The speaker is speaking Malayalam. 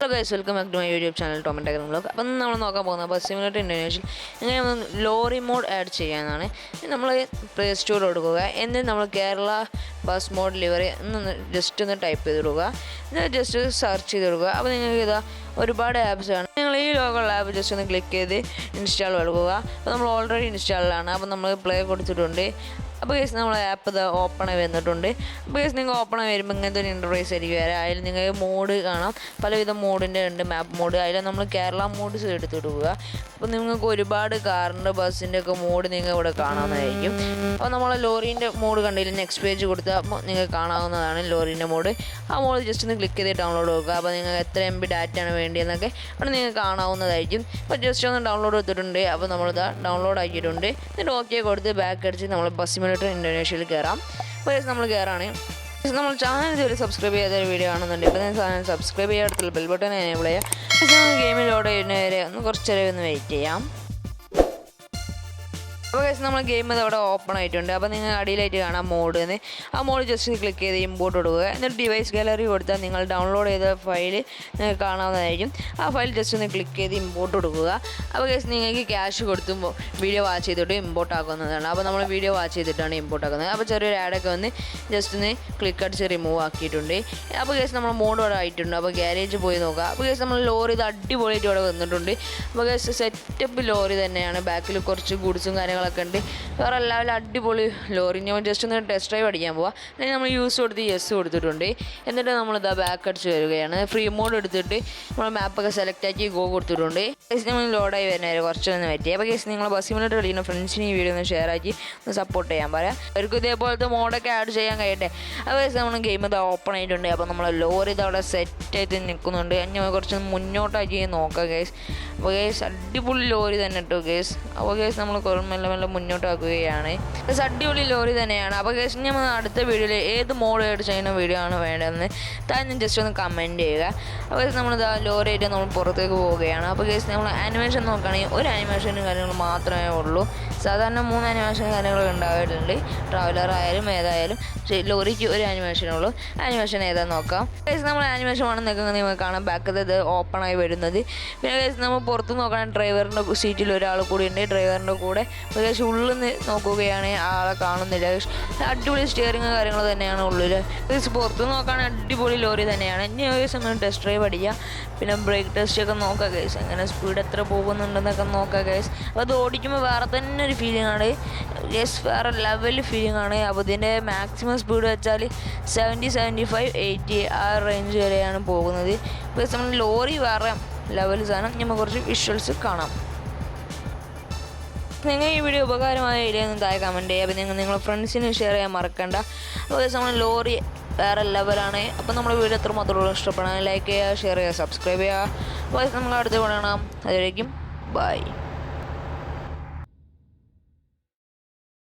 Hello guys welcome back to my YouTube channel Toman tech blog അപ്പം നമ്മൾ നോക്കാൻ പോകുന്നത് ബസ് സിമുലേറ്റർ ഇന്റർനാഷണൽ ഇങ്ങനെ ലോറി മോഡ് ആഡ് ചെയ്യാനാണ്. നമ്മൾ പ്ലേ സ്റ്റോർ കൊടുക്കുക എന്നിട്ട് നമ്മൾ കേരള ബസ് മോഡ് ലിവറി എന്നൊന്ന് ജസ്റ്റ് ഒന്ന് ടൈപ്പ് ചെയ്ത് കൊടുക്കുക. എന്നിട്ട് ജസ്റ്റ് സെർച്ച് ചെയ്ത് കൊടുക്കുക. അപ്പോൾ നിങ്ങൾക്ക് ഇതാ ഒരുപാട് ആപ്സ് ആണ് നിങ്ങൾ ഈ ലോകമുള്ള ആപ്പ് ജസ്റ്റ് ഒന്ന് ക്ലിക്ക് ചെയ്ത് ഇൻസ്റ്റാൾ കൊടുക്കുക അപ്പോൾ നമ്മൾ ഓൾറെഡി ഇൻസ്റ്റാളിലാണ് അപ്പോൾ നമ്മൾ പ്ലേ കൊടുത്തിട്ടുണ്ട്. അപ്പോൾ കേസ് നമ്മൾ ആപ്പ് ഇത് ഓപ്പൺ ആയി വന്നിട്ടുണ്ട്. അപ്പോൾ കേസ് നിങ്ങൾ ഓപ്പൺ ആയി വരുമ്പോൾ ഇങ്ങനത്തെ ഒരു ഇന്റർവൈസ് ആയിരിക്കും. വരാം അതിൽ നിങ്ങൾക്ക് മോഡ് കാണാം. പലവിധ മോഡിന്റെ ഉണ്ട് മാപ്പ് മോഡ് അതിൽ നമ്മൾ കേരള മോഡ് എടുത്തിട്ട് പോവുക അപ്പോൾ നിങ്ങൾക്ക് ഒരുപാട് കാറിന്റെ ബസ്സിന്റെ ഒക്കെ മോഡ് നിങ്ങൾ ഇവിടെ കാണാവുന്നതായിരിക്കും. അപ്പോൾ നമ്മൾ ലോറീന്റെ മോഡ് കണ്ടില്ല? നെക്സ്റ്റ് പേജ് കൊടുത്താൽ നിങ്ങൾക്ക് കാണാവുന്നതാണ് ലോറീന്റെ മോഡ് ആ മോഡ് ജസ്റ്റ് ഒന്ന് ക്ലിക്ക് ചെയ്ത് ഡൗൺലോഡ് കൊടുക്കുക അപ്പോൾ നിങ്ങൾക്ക് എത്ര എം ബി ആണ് വേണ്ടിയെന്നൊക്കെ അവിടെ നിങ്ങൾക്ക് കാണാവുന്നതായിരിക്കും. അപ്പോൾ ജസ്റ്റ് ഒന്ന് ഡൗൺലോഡ് കൊടുത്തിട്ടുണ്ട് അപ്പോൾ നമ്മളിത് ഡൗൺലോഡ് ആക്കിയിട്ടുണ്ട്. എന്നിട്ട് ഓക്കെ കൊടുത്ത് ബാക്ക് അടിച്ച് നമ്മൾ ബസ് സിമുലേറ്റർ ഇൻഡോനേഷ്യയിൽ കയറാം. അപ്പോൾ നമ്മൾ കയറാണ്. നമ്മൾ ചാനൽ ഇതുവരെ സബ്സ്ക്രൈബ് ഒരു വീഡിയോ ആണെന്നുണ്ടെങ്കിൽ ഇപ്പോൾ ചാനൽ സബ്സ്ക്രൈബ് ചെയ്യാത്ത ബെൽ ബട്ടൺ എനേബിൾ ചെയ്യാം. ഗെയിമിലോടെ ചെയ്യുന്നവരെ ഒന്ന് കുറച്ച് നേരം ഒന്ന് വെയിറ്റ് ചെയ്യാം. അപ്പോൾ കേസ് നമ്മൾ ഗെയിം ഇത് അവിടെ ഓപ്പൺ ആയിട്ടുണ്ട്. അപ്പോൾ നിങ്ങൾ അടിയിലായിട്ട് കാണാം മോഡ് എന്ന് ആ മോഡ് ജസ്റ്റ് ക്ലിക്ക് ചെയ്ത് ഇമ്പോർട്ട് കൊടുക്കുക. എന്നിട്ട് ഡിവൈസ് ഗാലറി കൊടുത്താൽ നിങ്ങൾ ഡൗൺലോഡ് ചെയ്ത ഫയൽ നിങ്ങൾക്ക് കാണാവുന്നതായിരിക്കും. ആ ഫയൽ ജസ്റ്റ് ഒന്ന് ക്ലിക്ക് ചെയ്ത് ഇമ്പോർട്ട് കൊടുക്കുക. അപ്പോൾ കേസ് നിങ്ങൾക്ക് ക്യാഷ് കൊടുത്തുമ്പോൾ വീഡിയോ വാച്ച് ചെയ്തിട്ട് ഇമ്പോർട്ട് ആക്കുന്നതാണ്. അപ്പോൾ നമ്മൾ വീഡിയോ വാച്ച് ചെയ്തിട്ടാണ് ഇമ്പോർട്ട് ആക്കുന്നത്. അപ്പോൾ ചെറിയൊരു ആഡൊക്കെ വന്ന് ജസ്റ്റ് ഒന്ന് ക്ലിക്ക് അടിച്ച് റിമൂവ് ആക്കിയിട്ടുണ്ട്. അപ്പോൾ കേസ് നമ്മൾ മോഡ് ഇവിടെ ആയിട്ടുണ്ട്. അപ്പോൾ ഗ്യാരേജ് പോയി നോക്കുക അപ്പോൾ കേസ് നമ്മൾ ലോറി ഇത് അടിപൊളിയായിട്ട് ഇവിടെ വന്നിട്ടുണ്ട്. അപ്പോൾ കേസ് സെറ്റപ്പ് ലോറി തന്നെയാണ്. ബാക്കിൽ കുറച്ച് ഗുഡ്സും കാര്യങ്ങളൊക്കെ ഉണ്ട്. വേറെ എല്ലാവരും അടിപൊളി ലോറി. ഞാൻ ജസ്റ്റ് ഒന്ന് ടെസ്റ്റ് ഡ്രൈവ് അടിക്കാൻ പോവാം. അല്ലെങ്കിൽ നമ്മൾ യൂസ് കൊടുത്ത് യെസ് കൊടുത്തിട്ടുണ്ട്. എന്നിട്ട് നമ്മൾ ഇതാ ബാക്ക് അടിച്ച് വരികയാണ്. ഫ്രീ മോഡ് എടുത്തിട്ട് നമ്മൾ മാപ്പൊക്കെ സെലക്ട് ആക്കി ഗോ കൊടുത്തിട്ടുണ്ട്. കേസ് നമ്മൾ ലോഡായി വരുന്നവരെ കുറച്ചൊന്ന് പറ്റി അപ്പോൾ കേസ് നിങ്ങൾ ബസ് സിമുലേറ്റർ കളിക്കുന്ന ഫ്രണ്ട്സിന് ഈ വീഡിയോ ഒന്ന് ഷെയർ ആക്കി ഒന്ന് സപ്പോർട്ട് ചെയ്യാൻ പറയാം. അവർക്ക് ഇതേപോലത്തെ മോഡൊക്കെ ആഡ് ചെയ്യാൻ കഴിയട്ടെ. അപ്പോൾ കേസ് നമ്മൾ ഗെയിം ഇത് ഓപ്പൺ ആയിട്ടുണ്ട്. അപ്പോൾ നമ്മൾ ലോറി ഇത് സെറ്റ് ആയിട്ട് നിൽക്കുന്നുണ്ട്. ഞാൻ കുറച്ച് മുന്നോട്ടാക്കി നോക്കാം കേസ് അപ്പോൾ കേസ് അടിപൊളി ലോറി തന്നെ കേട്ടോ കേസ് അപ്പോൾ കേസ് നമ്മൾ കുറേ മെല്ലെ മെല്ലെ മുന്നോട്ടാക്കുകയാണ് കേസ് അടിപൊളി ലോറി തന്നെയാണ്. അപ്പോൾ കേസ് നമ്മൾ അടുത്ത വീഡിയോയിൽ ഏത് മോഡ് ആയിട്ട് ചെയ്യുന്ന വീഡിയോ ആണ് വേണ്ടതെന്ന് താൻ ജസ്റ്റ് ഒന്ന് കമന്റ് ചെയ്യുക. അപ്പോൾ ഗസ് നമ്മൾ ഇതാ ലോറി ആയിട്ട് നമ്മൾ പുറത്തേക്ക് പോവുകയാണ്. അപ്പോൾ ഗസ് നമ്മൾ ആനിമേഷൻ നോക്കുകയാണെങ്കിൽ ഒരു ആനിമേഷനും കാര്യങ്ങൾ മാത്രമേ ഉള്ളൂ. സാധാരണ മൂന്ന് ആനിമേഷൻ കാര്യങ്ങൾ ഉണ്ടാവാറുണ്ട് ട്രാവലർ ആയാലും ഏതായാലും ലോറിക്ക് ഒരു ആനിമേഷനേ ഉള്ളൂ. ആനിമേഷൻ ഏതാന്ന് നോക്കാം. കേസ് നമ്മൾ ആനിമേഷൻ വേണമെന്നൊക്കെ നിങ്ങൾക്ക് കാണാം. ബാക്ക് ഇത് ഓപ്പൺ ആയി വരുന്നത്. പിന്നെ കേസ് നമ്മൾ പുറത്ത് നോക്കണം ഡ്രൈവറിന്റെ സീറ്റിൽ ഒരാൾ കൂടി ഉണ്ട്. ഡ്രൈവറിന്റെ കൂടെ ഏകദേശം ഉള്ളിൽ നിന്ന് നോക്കുകയാണെങ്കിൽ ആളെ കാണുന്നില്ല. അടിപൊളി സ്റ്റിയറിങ് കാര്യങ്ങൾ തന്നെയാണ് ഉള്ളിൽ കേസ് പുറത്ത് നോക്കുകയാണെങ്കിൽ അടിപൊളി ലോറി തന്നെയാണ്. ഇനി ഒരു സമയം ടെസ്റ്റ് ഡ്രൈവ് അടിക്കുക പിന്നെ ബ്രേക്ക് ടെസ്റ്റ് ഒക്കെ നോക്കാം കേസ് എങ്ങനെ സ്പീഡ് എത്ര പോകുന്നുണ്ടെന്നൊക്കെ നോക്കാം കേസ് അപ്പോൾ അത് ഓടിക്കുമ്പോൾ വേറെ തന്നെ ഒരു ഫീലിംഗ് ആണ്. യെസ് വേറെ ലെവൽ ഫീലിംഗ് ആണ്. അപ്പോൾ ഇതിന്റെ മാക്സിമം സ്പീഡ് വെച്ചാൽ സെവന്റി സെവന്റി ഫൈവ് എയ്റ്റി ആ റേഞ്ച് വരെയാണ് പോകുന്നത്. പ്ലസ് നമ്മൾ ലോറി വേറെ ലെവൽ സാധനം. നമ്മൾ കുറച്ച് വിഷ്വൽസ് കാണാം. നിങ്ങൾ ഈ വീഡിയോ ഉപകാരമായ ഇല്ലെന്ന് താഴെ കമന്റ് ചെയ്യുക നിങ്ങൾ നിങ്ങളുടെ ഫ്രണ്ട്സിന് ഷെയർ ചെയ്യാൻ മറക്കണ്ട. അപ്പോൾ നമ്മൾ ലോറി വേറെ ലെവലാണ് അപ്പോൾ നമ്മുടെ വീഡിയോ എത്ര മാത്രമുള്ള ഇഷ്ടപ്പെടാൻ ലൈക്ക് ചെയ്യുക ഷെയർ ചെയ്യുക സബ്സ്ക്രൈബ് ചെയ്യുക. അപ്പോൾ നമ്മൾ അടുത്ത് കാണാം. അതുവരേക്കും ബൈ